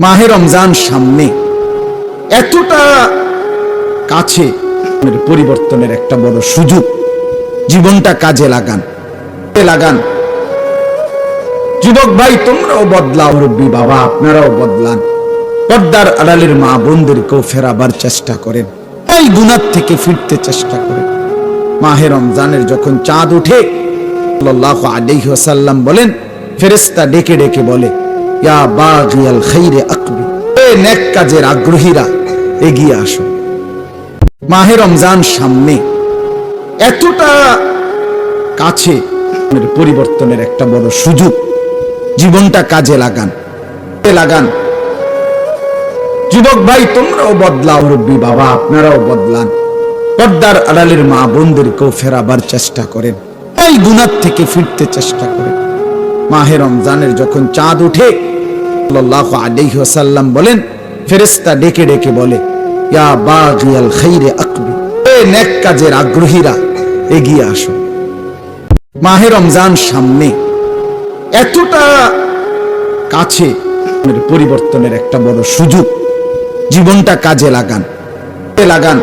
মাহে রমজান সামনে। এতটা কাছে পরিবর্তনের একটা বড় সুযোগ। জীবনটা কাজে লাগান। লাগান। যুবক ভাই, তোমরাও বদলাও রব্বি বাবা, আপনারাও বদলান। পর্দার আড়ালের মা বোনদেরকেও ফেরাবার চেষ্টা করেন। এই গুনার থেকে ফিরতে চেষ্টা করেন। মাহে রমজানের যখন চাঁদ উঠে সাল্লাল্লাহু আলাইহি ওয়াসাল্লাম বলেন, ফেরেশতা ডেকে ডেকে বলে কাজের আগ্রহীরা, এগিয়ে আসো। মাহে রমজান সামনে। এতটা কাছে পরিবর্তনের একটা বড় সুযোগ। জীবনটা কাজে লাগান। লাগান। যুবক ভাই, তোমরাও বদলাও রব্বি বাবা, আপনারাও বদলান। পর্দার আড়ালের মা বোনদেরকেও ফেরাবার চেষ্টা করেন। এই গুনার থেকে ফিরতে চেষ্টা করেন। মাহে রমজানের যখন চাঁদ উঠে সাল্লাল্লাহু আলাইহি ওয়াসাল্লাম বলেন, ফেরেশতা ডেকে ডেকে বলে, ইয়া বাগিয়াল খাইরে আকবি, এ নেক কাজের আগ্রহীরা, এগিয়ে আসো। মাহে রমজান সামনে, এতটা কাছে পরিবর্তনের একটা বড় সুযোগ, জীবনটা কাজে লাগান লাগান।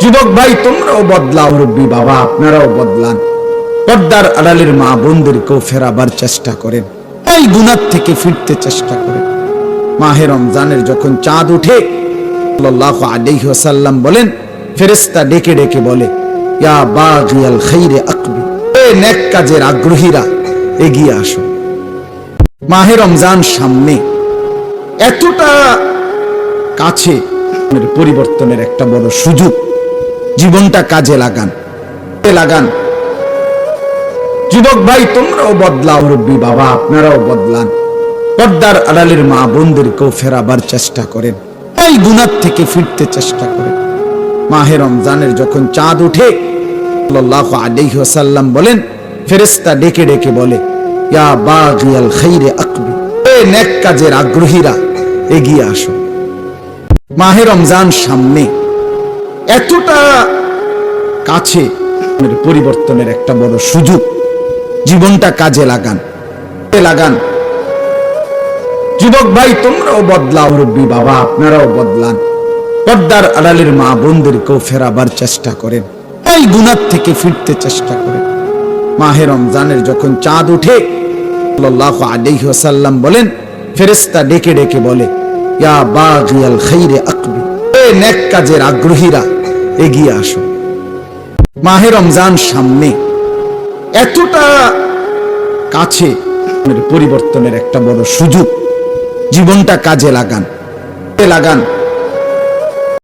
যুবক ভাই, তোমরাও বদলাও রব্বি বাবা, আপনারাও বদলান। পর্দার আড়ালের মা বোনদেরকেও ফেরাবার চেষ্টা করেন। এই গুনার থেকে ফিরতে চেষ্টা করেন মাহে রমজানের যখন চাঁদ উঠে সাল্লাল্লাহু আলাইহি বলেন, ফেরেশতা ডেকে ডেকে বলে, ইয়া বাগিয়াল খাইরে আকবি, এ নেক কাজের আগ্রহীরা, এগিয়ে আসো। মাহে রমজান সামনে এতটা কাছে পরিবর্তনের একটা বড় সুযোগ। জীবনটা কাজে লাগান। লাগান। যুবক ভাই, তোমরাও বদলাও রব্বি বাবা, আপনারাও বদলান। পর্দার আড়ালের মা বোনদেরকেও ফেরাবার চেষ্টা করেন। এই গুণার থেকে ফিরতে চেষ্টা করেন। মাহে রমজানের যখন চাঁদ উঠে ওয়াসাল্লাম বলেন, ফেরেশতা ডেকে ডেকে বলে, ইয়া বাগিয়াল খাইরে আকবি, এ নেক কাজের আগ্রহীরা, এগিয়ে আসো। মাহে রমজান সামনে, এতটা কাছে পরিবর্তনের একটা বড় সুযোগ। জীবনটা কাজে লাগান। লাগান। যুবক ভাই, তোমরাও বদলাও রব্বি বাবা, আপনারাও বদলান। পর্দার আড়ালের মা বোনদেরকেও ফেরাবার চেষ্টা করেন। এই গুনার থেকে ফিরতে চেষ্টা করেন। মাহে রমজানের যখন চাঁদ উঠে সাল্লাল্লাহু আলাইহি ওয়াসাল্লাম বলেন, ফেরেশতা ডেকে ডেকে বলে, ইয়া বাগিয়াল খাইরে আকবি, এ নেক কাজের আগ্রহীরা, এগিয়ে আসো। মাহে রমজান সামনে এতটা কাছে পরিবর্তনের একটা বড় সুযোগ। জীবনটা কাজে লাগান। লাগান।